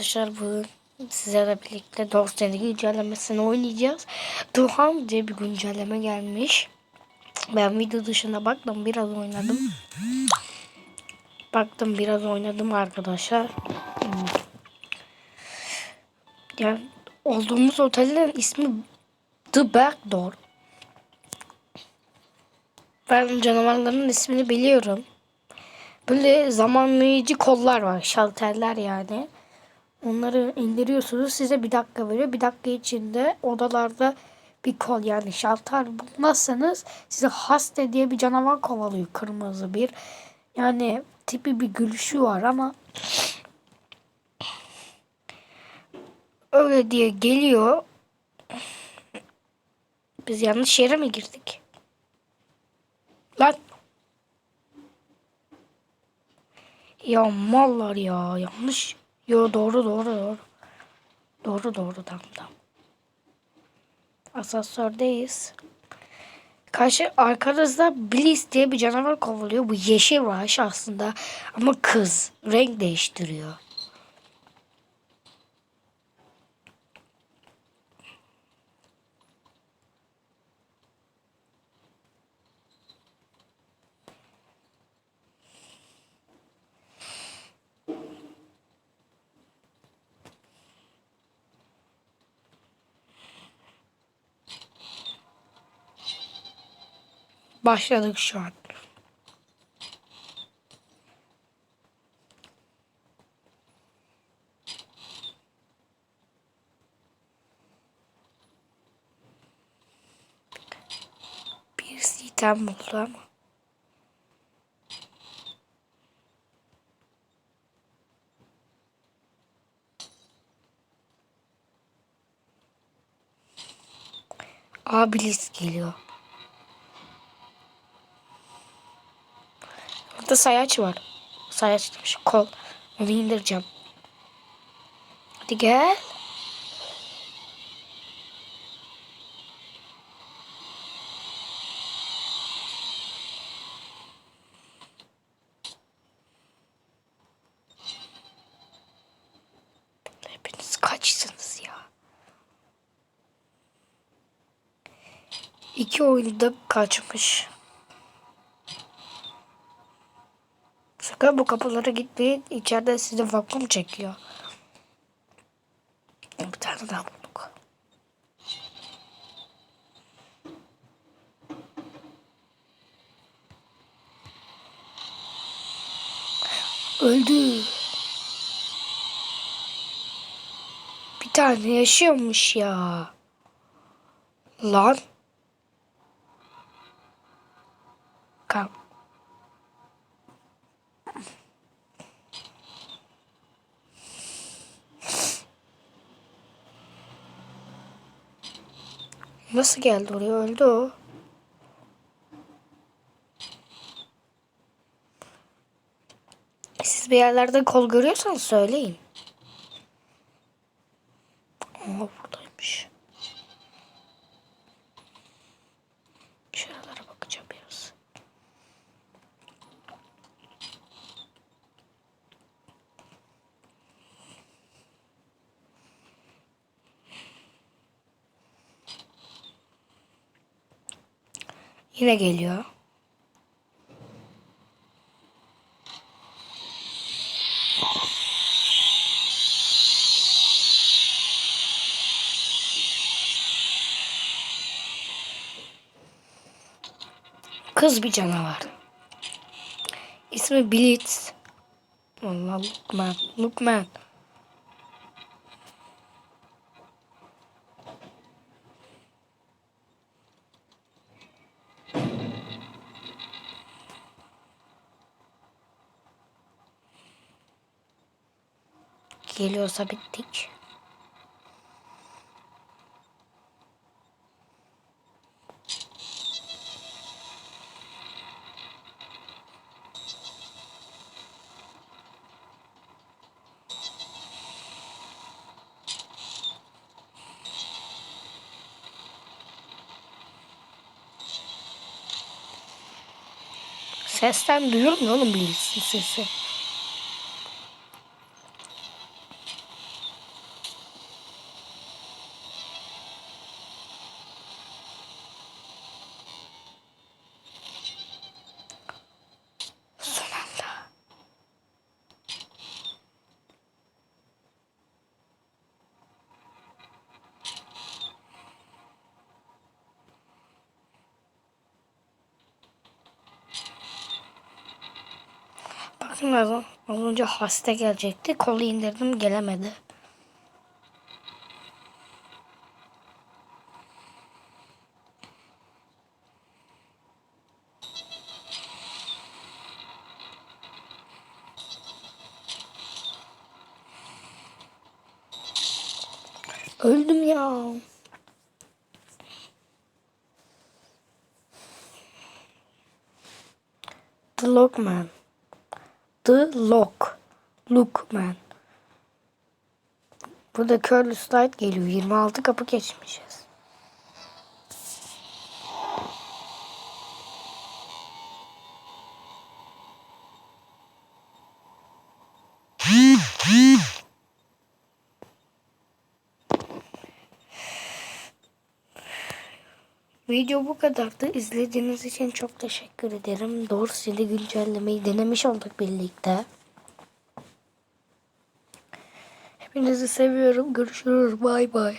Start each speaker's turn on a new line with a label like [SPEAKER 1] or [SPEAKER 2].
[SPEAKER 1] arkadaşlar bugün sizlerle birlikte Dosyan'ın güncellemesini oynayacağız. Duhan diye bir güncelleme gelmiş. Ben video dışında baktım biraz oynadım. Baktım biraz oynadım arkadaşlar. Yani olduğumuz otelin ismi The Backdoor. Ben canavarların ismini biliyorum. Böyle zamanlayıcı kollar var. Şalterler yani. Onları indiriyorsunuz. Size bir dakika veriyor. Bir dakika içinde odalarda bir kol yani şalter bulmazsanız size haste diye bir canavar kovalıyor. Kırmızı bir. Yani tipi bir gülüşü var ama öyle diye geliyor. Biz yanlış yere mi girdik? Lan Ya mallar ya yanlış. Yo doğru doğru doğru. Doğru doğru tamam tamam. Asansördeyiz. Karşı arkanızda Bliss diye bir canavar kovalıyor. Bu yeşil var aslında ama kız renk değiştiriyor. Başladık şu an. Bir sitem buldu. Abilis geliyor. Burada sayaç var. Sayaç demiş. Kol. Onu indireceğim. Hadi gel. Hepiniz kaçsınız ya? İki oyunda kaçmış. Sakın bu kapılara gitmeyin. İçeride sizi vakum çekiyor. Bir tane daha bulduk. Öldü. Bir tane yaşıyormuş ya. Lan. Nasıl geldi oraya? Öldü o. Siz bir yerlerde kol görüyorsanız söyleyin. Ama buradaymış. Yine geliyor. Kız bir canavar. İsmi Blitz. Allah Lookman. Lookman. Geliyorsa bittik. Sesten duyulmuyor oğlum bilirsin sesi. İndirdim lazım. Az önce hasta gelecekti. Kolu indirdim gelemedi. Öldüm ya. The Lockman. The Lock. Lookman. Burada Curly Slide geliyor. 26 kapı geçmişiz. Video bu kadardı. İzlediğiniz için çok teşekkür ederim. Doğrusu ile güncellemeyi denemiş olduk birlikte. Hepinizi seviyorum. Görüşürüz. Bay bay.